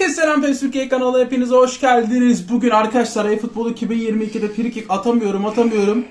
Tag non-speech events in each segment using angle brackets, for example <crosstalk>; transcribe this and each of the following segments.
Herkese selam Türkiye kanalı hepinize hoş geldiniz. Bugün arkadaşlar e-futbol 2022'de free kick atamıyorum atamıyorum.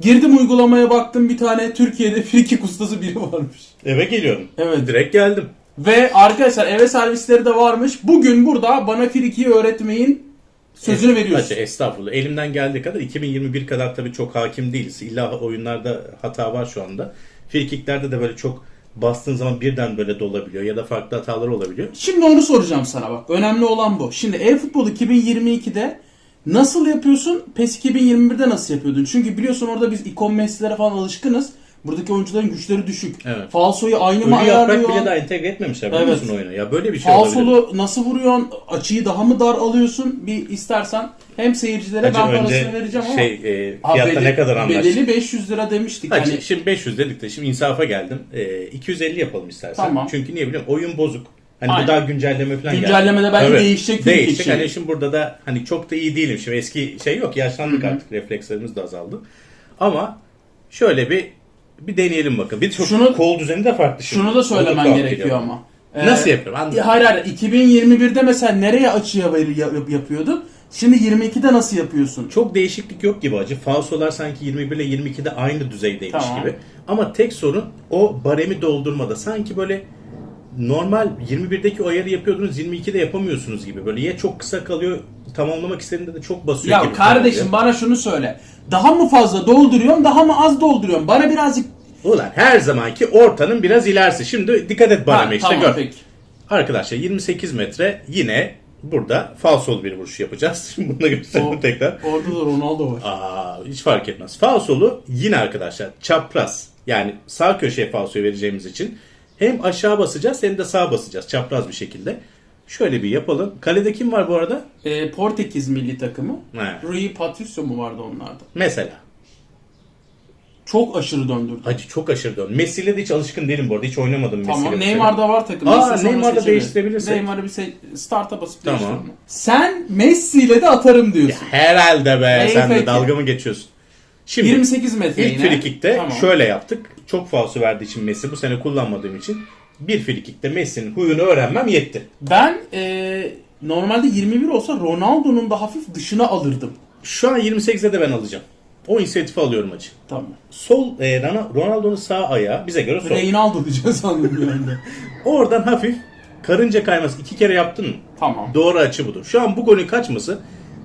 Girdim uygulamaya baktım bir tane Türkiye'de free kick ustası biri varmış. Eve geliyorum. Evet. Direkt geldim. Ve arkadaşlar eve servisleri de varmış. Bugün burada bana free kick'i öğretmeyin sözünü veriyorsun. Hacı, estağfurullah. Elimden geldiği kadar 2021 kadar tabii çok hakim değiliz. İlla oyunlarda hata var şu anda. Frikicklerde de böyle çok bastığın zaman birden böyle dolabiliyor ya da farklı hatalar olabiliyor. Şimdi onu soracağım sana bak. Önemli olan bu. Şimdi e-futbol 2022'de nasıl yapıyorsun? PES 2021'de nasıl yapıyordun? Çünkü biliyorsun orada biz ikon meslere falan alışkınız. Buradaki oyuncuların güçleri düşük. Evet. Falsoyu aynı mı Ölü ayarlıyor? bile daha entegre etmemişler Evet. musun oyuna? Ya böyle bir şey olabilir. Falsolu nasıl vuruyorsun? Açıyı daha mı dar alıyorsun? Bir istersen hem seyircilere Hacı, ben parasını vereceğim ama şey, e, Ha, fiyatta bedeli- ne kadar anlaştık? Bedeli 500 lira demiştik. Hacı, hani şimdi 500 dedik de şimdi insafa geldim. E, 250 yapalım istersen. Tamam. Çünkü niye biliyorum oyun bozuk. Hani Aynen. bu daha güncelleme falan geldi. Güncellemede belki değişecek free kick Değişecek. şeyi. Hani şimdi burada da hani çok da iyi değilim. Şimdi eski şey yok. Yaşlandık artık. Reflekslerimiz de azaldı. Ama şöyle bir bir deneyelim bakın. Bir çok Şunu- kol düzeni de farklı şimdi. şunu da söylemen gerekiyor ama. Nasıl Ee, yapıyorum? Anladım. Hayır hayır 2021'de mesela nereye açıya veri yap- yapıyordun? Şimdi 22'de nasıl yapıyorsun? Çok değişiklik yok gibi acı. Falsolar sanki 21 ile 22'de aynı düzeydeymiş Tamam. gibi. Ama tek sorun o baremi doldurmada. Sanki böyle normal 21'deki o ayarı yapıyordunuz 22'de yapamıyorsunuz gibi. Böyle ya çok kısa kalıyor tamamlamak istediğinde de çok basıyor Ya gibi. kardeşim bana şunu söyle. Daha mı fazla dolduruyorum, daha mı az dolduruyorum? Bana birazcık Ulan her zamanki ortanın biraz ilerisi. Şimdi dikkat et Ha, işte tamam gör. peki. Arkadaşlar 28 metre yine burada falsolu bir vuruş yapacağız. Şimdi <laughs> bunu da göstereyim O- tekrar. Orada da Ronaldo var. Aa, hiç fark etmez. Falsolu yine arkadaşlar çapraz. Yani sağ köşeye falsoyu vereceğimiz için hem aşağı basacağız hem de sağa basacağız çapraz bir şekilde. Şöyle bir yapalım. Kalede kim var bu arada? Ee, Portekiz milli takımı. He. Rui Patricio mu vardı onlarda? Mesela. Çok aşırı döndürdü. Hacı çok aşırı dön. Messi ile de hiç alışkın değilim bu arada. Hiç oynamadım Messi Tamam ile. Neymar da var takımda. Aa, İstesen onu Neymar'ı da seçebiliriz. değiştirebilirsek. Neymar'ı bir se- start'a basıp Tamam. değiştirelim. Sen Messi ile de atarım diyorsun. Herhalde be. İyi, Sen peki. de dalga mı geçiyorsun? Şimdi 28 metre İlk yine. frikikte Tamam. şöyle yaptık. Çok falso verdiği için Messi bu sene kullanmadığım için bir frikikte Messi'nin huyunu öğrenmem yetti. Ben e, normalde 21 olsa Ronaldo'nun da hafif dışına alırdım. Şu an 28'de de ben alacağım. O inisiyatifi alıyorum acı. Tamam. Sol e, Ronaldo'nun sağ ayağı bize göre sol. Reynaldo diyeceğiz sandım bir anda. <laughs> Oradan hafif karınca kayması iki kere yaptın mı? Tamam. Doğru açı budur. Şu an bu golün kaçması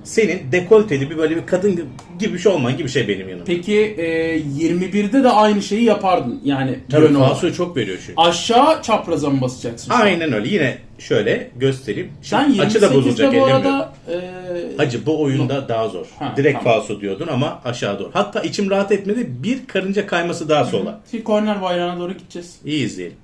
senin dekolteli bir böyle bir kadın gibi bir şey olman gibi bir şey benim yanımda. Peki e, 21'de de aynı şeyi yapardın. Yani Tabii yön olarak. falsoyu çok veriyor çünkü. Aşağı çapraza mı basacaksın? şu an? Aynen öyle. Yine şöyle göstereyim. Sen açı da 28'de bozulacak bu ellemiyorum. arada e, Hacı bu oyunda daha zor. Ha, Direkt tamam. falso diyordun ama aşağı doğru. Hatta içim rahat etmedi. Bir karınca kayması daha sola. Şimdi korner bayrağına doğru gideceğiz. İyi izleyelim.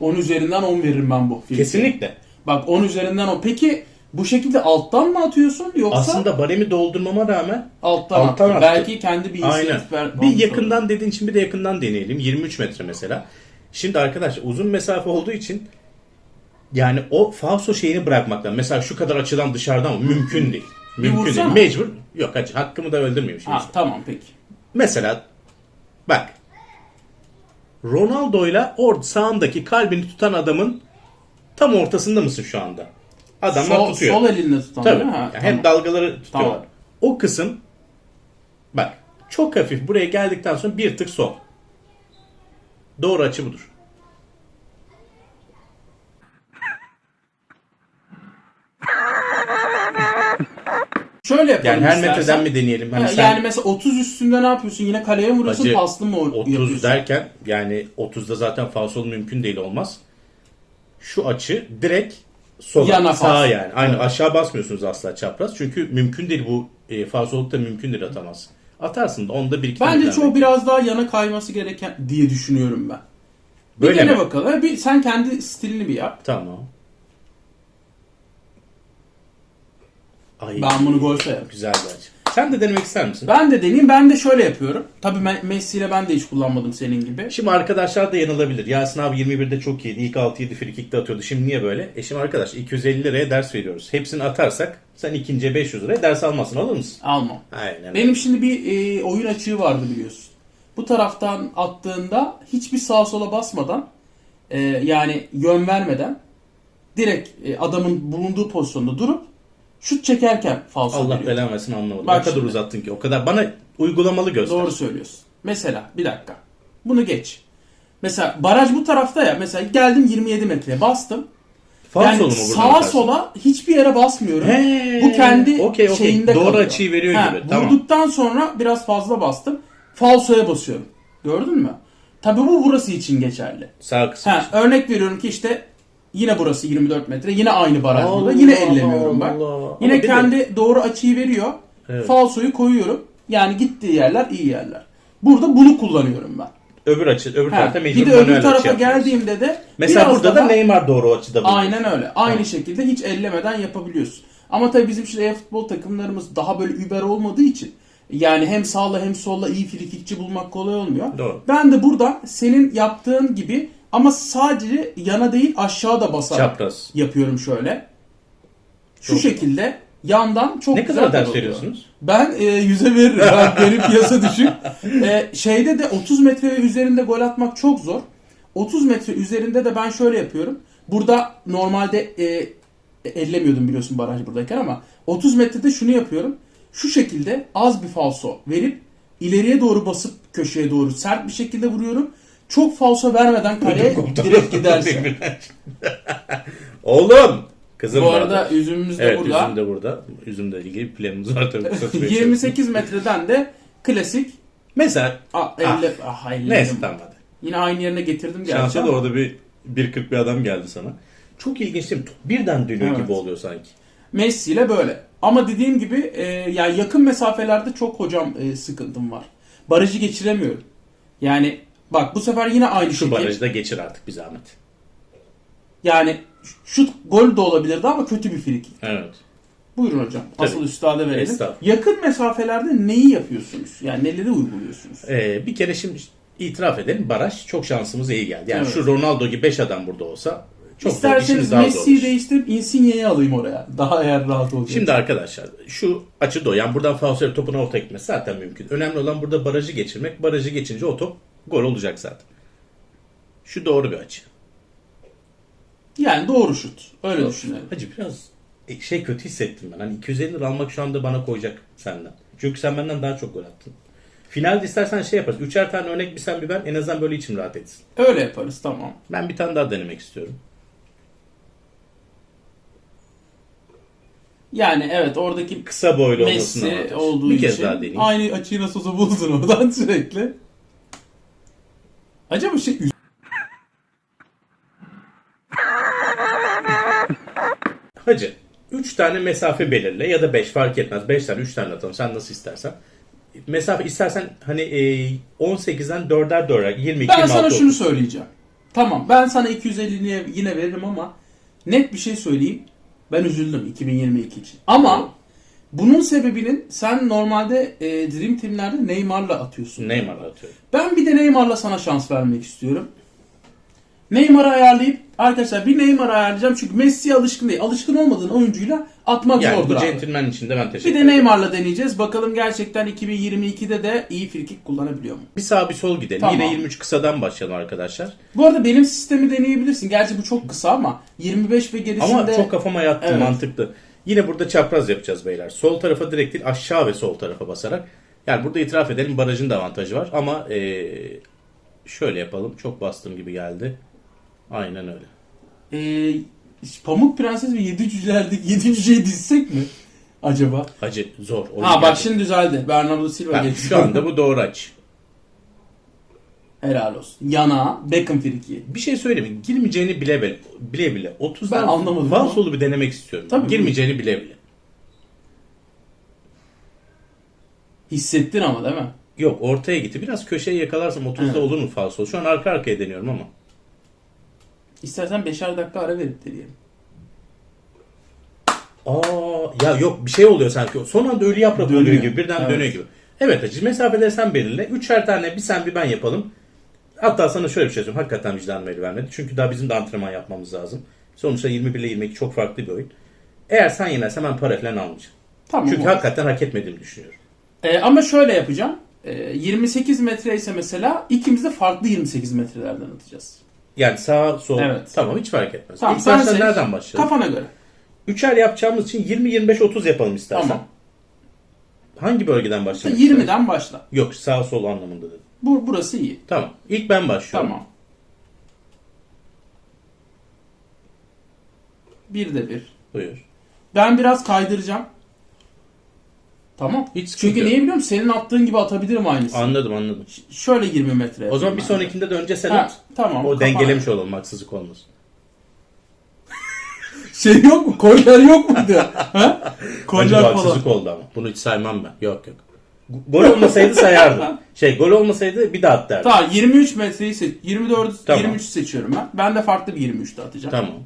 10 üzerinden 10 veririm ben bu filme. Kesinlikle. Bak 10 üzerinden 10. Peki bu şekilde alttan mı atıyorsun yoksa Aslında baremi doldurmama rağmen alttan, alttan attın? attım. Belki kendi bir aynen. inisiyatif ver. Bir yakından dediğin için bir de yakından deneyelim. 23 metre mesela. Şimdi arkadaşlar uzun mesafe olduğu için yani o falso şeyini bırakmaktan. Mesela şu kadar açıdan dışarıdan? Mümkün değil. Bir Mümkün değil. vursana. Mecbur. Yok hacı hakkımı da öldürmeyeyim şimdi. Ha tamam peki. Mesela bak Ronaldo'yla or sağındaki kalbini tutan adamın tam ortasında mısın şu anda? Adamlar Sol, tutuyor. sol elinde tutan Tabii. değil mi? Ha, Yani tamam. Dalgaları tutuyorlar. Tamam. O kısım bak çok hafif buraya geldikten sonra bir tık sol. Doğru açı budur. Şöyle yapalım Yani her istersen. metreden mi deneyelim? Hani Ha, sen Yani mesela 30 üstünde ne yapıyorsun? Yine kaleye vuruyorsun? Hacı, paslı mı 30 yapıyorsun? derken yani 30'da zaten falsol mümkün değil olmaz. Şu açı direkt sola, Yana sağa fals. yani. Aynı aşağı basmıyorsunuz asla çapraz. Çünkü mümkün değil bu e, falsolukta mümkün değil atamaz. Atarsın da onda bir iki Bence tane çoğu belki. biraz daha yana kayması gereken diye düşünüyorum ben. Bir Böyle dene mi? bakalım. Ha, Bir, sen kendi stilini bir yap. Tamam. Ay Ben bunu gol sayarım. güzel bir açı. Sen de denemek ister misin? Ben de deneyeyim. Ben de şöyle yapıyorum. Tabii Me- Messi ile ben de hiç kullanmadım senin gibi. Şimdi arkadaşlar da yanılabilir. Yasin abi 21'de çok iyiydi. İlk 6-7 frikikte atıyordu. Şimdi niye böyle? E şimdi arkadaş 250 liraya ders veriyoruz. Hepsini atarsak sen ikinciye 500 liraya ders almasın alır mısın? Almam. Aynen. Benim şimdi bir e, oyun açığı vardı biliyorsun. Bu taraftan attığında hiçbir sağa sola basmadan e, yani yön vermeden direkt e, adamın bulunduğu pozisyonda durup şut çekerken falso Allah veriyor. belanı versin anlamadım. Bak o kadar şimdi. uzattın ki. O kadar bana uygulamalı göster. Doğru söylüyorsun. Mesela bir dakika. Bunu geç. Mesela baraj bu tarafta ya. Mesela geldim 27 metreye bastım. Falsolu yani mu sağa bakarsın? sola hiçbir yere basmıyorum. He, Bu kendi okey, okey. şeyinde Doğru kalıyor. açıyı veriyor Ha, gibi. Tamam. Vurduktan sonra biraz fazla bastım. Falsoya basıyorum. Gördün mü? Tabii bu burası için geçerli. Sağ kısım. Ha, örnek veriyorum ki işte yine burası 24 metre. Yine aynı baraj Allah burada. Yine ellemiyorum ben. Allah. Ama Yine de- kendi doğru açıyı veriyor. Evet. Falsoyu koyuyorum. Yani gittiği yerler iyi yerler. Burada bunu kullanıyorum ben. Öbür açı, öbür Ha, tarafta mecbur bir de öbür tarafa yapıyoruz. geldiğimde de Mesela biraz burada da Neymar doğru açıda bulunuyor. Aynen öyle. Aynı Tamam. şekilde hiç ellemeden yapabiliyorsun. Ama tabii bizim şimdi e-futbol takımlarımız daha böyle über olmadığı için yani hem sağla hem solla iyi frikikçi bulmak kolay olmuyor. Doğru. Ben de burada senin yaptığın gibi ama sadece yana değil aşağı da basarak Çapraz. yapıyorum şöyle. Şu Çok şekilde yandan çok Ne güzel kadar ders oluyor. veriyorsunuz? Ben e, yüze veririm. <laughs> Ben benim piyasa düşük. E, şeyde de 30 metre ve üzerinde gol atmak çok zor. 30 metre üzerinde de ben şöyle yapıyorum. Burada normalde e, ellemiyordum biliyorsun baraj buradayken ama 30 metrede şunu yapıyorum. Şu şekilde az bir falso verip ileriye doğru basıp köşeye doğru sert bir şekilde vuruyorum. Çok falso vermeden kaleye direkt gidersin. <laughs> Oğlum! Kızım Bu vardı. arada üzümümüz de Evet burada. üzüm de burada. Üzümle ilgili bir planımız var tabii. kısa süre içerisinde. 28 metreden de klasik Mesela a, elle, ah, elledim. neyse tamam hadi. Yine aynı yerine getirdim gerçi Şansa da orada bir 1.40 bir adam geldi sana. Çok ilginç değil mi? Birden dönüyor Evet. gibi oluyor sanki. Messi ile böyle. Ama dediğim gibi e, yani yakın mesafelerde çok hocam e, sıkıntım var. Barajı geçiremiyorum. Yani bak bu sefer yine aynı Şu şekil. barajı da geçir artık bir zahmet. Yani şut gol de olabilirdi ama kötü bir frikik. Evet. Buyurun hocam. Tabii. Asıl üstada verelim. Estağfurullah. Yakın mesafelerde neyi yapıyorsunuz? Yani neleri uyguluyorsunuz? Ee, bir kere şimdi itiraf edelim. Baraj çok şansımıza iyi geldi. Yani Evet. şu Ronaldo gibi 5 adam burada olsa çok zor, işimiz İsterseniz daha zor. Messi'yi değiştirip Insigne'yi alayım oraya. Daha eğer rahat olacak. Şimdi arkadaşlar şu açıda o. Yani buradan falsoya topun orta gitmesi zaten mümkün. Önemli olan burada barajı geçirmek. Barajı geçince o top gol olacak zaten. Şu doğru bir açı. yani doğru şut. Öyle Doğru. düşünelim. Hacı biraz e, şey kötü hissettim ben. Hani 250 lira almak şu anda bana koyacak senden. Çünkü sen benden daha çok gol attın. Finalde istersen şey yaparız. Üçer tane örnek bir sen bir ben. En azından böyle içim rahat etsin. Öyle yaparız tamam. Ben bir tane daha denemek istiyorum. Yani evet oradaki Kısa boylu olmasına Messi olduğu bir için kez daha deneyeyim. aynı açıyı nasıl olsa bulsun oradan <laughs> sürekli. Acaba şey Hacı 3 tane mesafe belirle ya da 5 fark etmez. 5 tane 3 tane atalım sen nasıl istersen. Mesafe istersen hani e, 18'den 4'er 4'er 22 ben 26 sana şunu 30. söyleyeceğim. Tamam ben sana 250'niye yine veririm ama net bir şey söyleyeyim. Ben üzüldüm 2022 için. Ama bunun sebebinin sen normalde e, Dream Team'lerde Neymar'la atıyorsun. Neymar'la atıyorum. Ben bir de Neymar'la sana şans vermek istiyorum. Neymar'ı ayarlayıp arkadaşlar bir Neymar'ı ayarlayacağım çünkü Messi'ye alışkın değil. Alışkın olmadığın oyuncuyla atmak Yani zordur bu abi. centilmen için de ben teşekkür Bir de ederim. Neymar'la deneyeceğiz. Bakalım gerçekten 2022'de de iyi frikik kullanabiliyor mu? Bir sağ bir sol gidelim. Tamam. Yine 23 kısadan başlayalım arkadaşlar. Bu arada benim sistemi deneyebilirsin. Gerçi bu çok kısa ama 25 ve gerisinde... Ama çok kafama yattı Evet. mantıklı. Yine burada çapraz yapacağız beyler. Sol tarafa direkt değil aşağı ve sol tarafa basarak. Yani burada itiraf edelim barajın da avantajı var. Ama eee, şöyle yapalım. Çok bastığım gibi geldi. Aynen öyle. Ee, Pamuk Prenses ve Yedi Cüceler'deki Yedi Cüceyi dizsek mi? Acaba? Hacı zor. Ha bak gerçekten. şimdi düzeldi. Bernardo Silva geçti. şu anda bu doğru aç. Helal olsun. Yana Beckham frikiği. Bir şey söyleyeyim? Girmeyeceğini bile bile, bile, bile 30'dan Ben anlamadım ama. falsolu bir denemek istiyorum. Tabii. Girmeyeceğini bile bile. Hissettin ama değil mi? Yok ortaya gitti. Biraz köşeye yakalarsam 30'da Evet. olur mu falsolu? Şu an arka arkaya deniyorum ama. İstersen 5'er dakika ara verip deneyelim. Aa ya yok bir şey oluyor sanki. Son anda ölü yaprak Dönüyor. oluyor gibi. Birden Evet. dönüyor gibi. Evet hacı mesafeleri sen belirle. Üçer tane bir sen bir ben yapalım. Hatta sana şöyle bir şey söyleyeyim. Hakikaten vicdanım el vermedi. Çünkü daha bizim de antrenman yapmamız lazım. Sonuçta 21 ile 22 çok farklı bir oyun. Eğer sen yenersen ben para falan almayacağım. Tamam. Çünkü olur. hakikaten hak etmediğimi düşünüyorum. Ee, ama şöyle yapacağım. Ee, 28 metre ise mesela ikimiz de farklı 28 metrelerden atacağız. Yani sağ sol Evet. tamam hiç fark etmez. Tamam, İlk sen başta seç. nereden başlayalım? Kafana göre. Üçer yapacağımız için 20 25 30 yapalım istersen. Tamam. Hangi bölgeden başlamak 20'den başla. Yok sağ sol anlamında dedim. Bu burası iyi. Tamam. İlk ben başlıyorum. Tamam. Bir de bir. Buyur. Ben biraz kaydıracağım. Tamam. Hiç sıkıntı Çünkü yok. niye biliyor musun? Senin attığın gibi atabilirim aynısını. Anladım anladım. Ş- Şöyle 20 metre. O zaman bir sonrakinde de önce sen Ha, at. tamam. O kafana- dengelemiş olalım haksızlık olmasın. <laughs> Şey yok mu? Koller yok muydu? <laughs> ha? Bence Koller bu haksızlık falan. oldu ama. Bunu hiç saymam ben. Yok yok. Gol olmasaydı sayardım. <laughs> Şey gol olmasaydı bir daha at derdim. Tamam 23 metreyi seç. 24 Tamam. 23 seçiyorum ben. Ben de farklı bir 23'te atacağım. Tamam.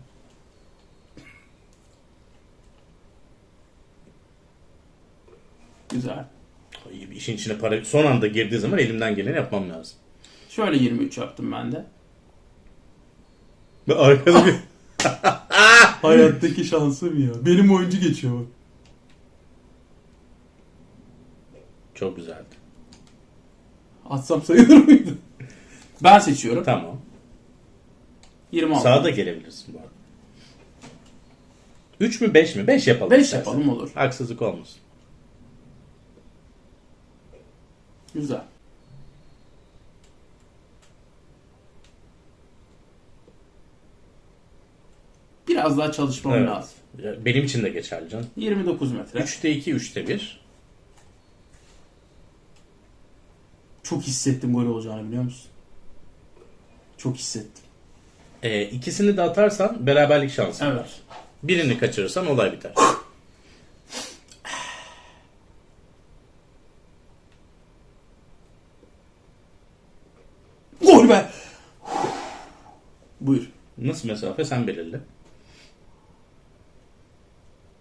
Güzel. Ay, İşin içine para son anda girdiği zaman elimden geleni yapmam lazım. Şöyle 23 yaptım ben de. Ve arkada bir... <laughs> Hayattaki şansım ya. Benim oyuncu geçiyor bak. Çok güzeldi. Atsam sayılır mıydı? Ben seçiyorum. Tamam. 26. Sağa da gelebilirsin bu arada. 3 mü 5 mi? 5 yapalım. 5 istersen. yapalım olur. Haksızlık olmasın. Güzel. Biraz daha çalışmam Evet. lazım. Ya, Benim için de geçerli canım. 29 metre. 3'te 2, 3'te 1. Çok hissettim gol olacağını biliyor musun? Çok hissettim. Ee, ikisini de atarsan beraberlik şansın Evet. var. Birini kaçırırsan olay biter. <laughs> Gol be! Buyur. Nasıl mesafe sen belirle.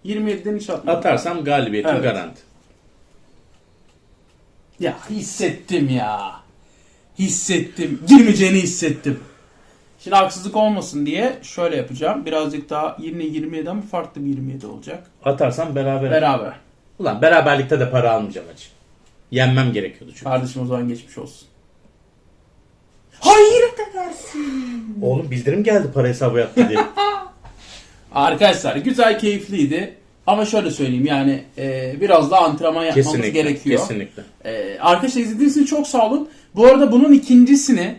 27'den hiç atmadım. Atarsam galibiyetim Evet. garanti. Ya hissettim ya. Hissettim. Girmeyeceğini hissettim. Şimdi haksızlık olmasın diye şöyle yapacağım. Birazcık daha yine 27 ama farklı bir 27 olacak. Atarsam beraber. Beraber. Ulan beraberlikte de para almayacağım acı. Yenmem gerekiyordu çünkü. Kardeşim o zaman geçmiş olsun. Hayır edersin. Oğlum bildirim geldi para hesabı yaptı diye. <laughs> <laughs> Arkadaşlar güzel keyifliydi. Ama şöyle söyleyeyim yani e, biraz daha antrenman yapmamız kesinlikle. gerekiyor. Kesinlikle. Ee, arkadaşlar izlediğiniz için çok sağ olun. Bu arada bunun ikincisini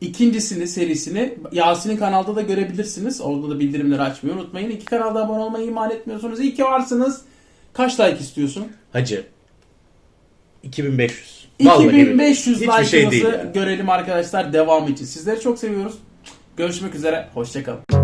ikincisini serisini Yasin'in kanalda da görebilirsiniz. Orada da bildirimleri açmayı unutmayın. İki kanalda abone olmayı ihmal etmiyorsunuz. İyi ki varsınız. Kaç like istiyorsun? Hacı. 2500. Vallahi 2500 billahi. Hiçbir like'ınızı şey değil yani. görelim arkadaşlar devam için. Sizleri çok seviyoruz. Görüşmek üzere. Hoşçakalın.